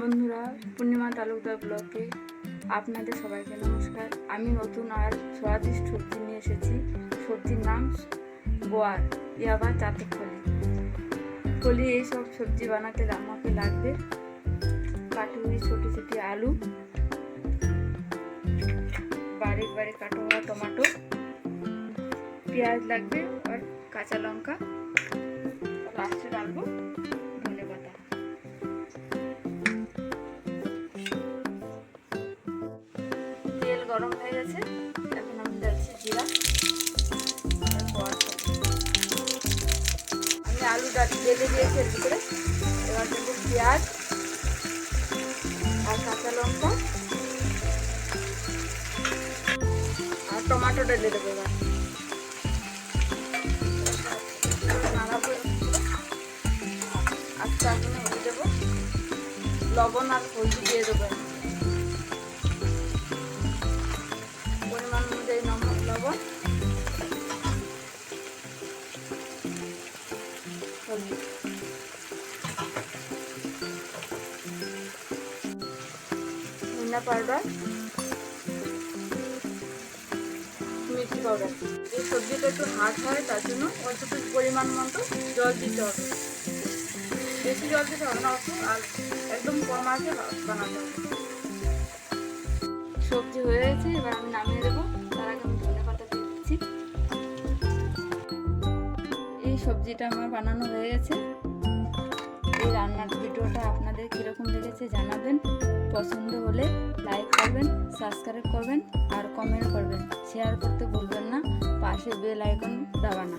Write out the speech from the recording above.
বন্ধুরা, পূর্ণিমা তালুকদার ব্লকে আপনাদের সবাইকে নমস্কার। আমি নতুন আর স্বাদিষ্ট সবজি নিয়ে এসেছি। সবজির নাম গোয়ার ইয়াবা চাতক ফলি ফলি এইসব সবজি বানাতে আমাকে লাগবে। কাটুরি ছোটো ছোটো আলু, বাড়ির বাড়ি কাটা হওয়া টমেটো, পেঁয়াজ লাগবে আর কাঁচা লঙ্কা। গরম হয়ে গেছে। এখন আমি ডালছি জিরা। আমি আলু ডাল ঢেলে দিয়েছি এর ভিতরে। এবার দেবো পেঁয়াজ আর কাঁচা লঙ্কা। আর টমাটো ঢেলে দেবো এবার। আস্তে আস্তে দেবো। লবণ আর হলদি দিয়ে দেবো। ধনিয়া পাউডার মির্চি পাউডার। এই সবজিটা একটু হার্ড হয়, তার জন্য অল্প পরিমাণ মতো জল দিতে হবে। বেশি জল দিতে হবে না, অল্প, আর একদম কম আছে বানাতে হবে। সবজি হয়ে গেছে, এবার আমি নামিয়ে দেবো। তার আগে আমি ধনে পাতা দিয়ে দিচ্ছি। এই সবজিটা আমার বানানো হয়ে গেছে। এই রান্নার ভিডিওটা আপনাদের কীরকম লেগেছে জানাবেন। পছন্দ হলে লাইক করবেন সাবস্ক্রাইব করবেন আর কমেন্ট করবেন। শেয়ার করতে ভুলবেন না, পাশে বেল আইকন দাবানা।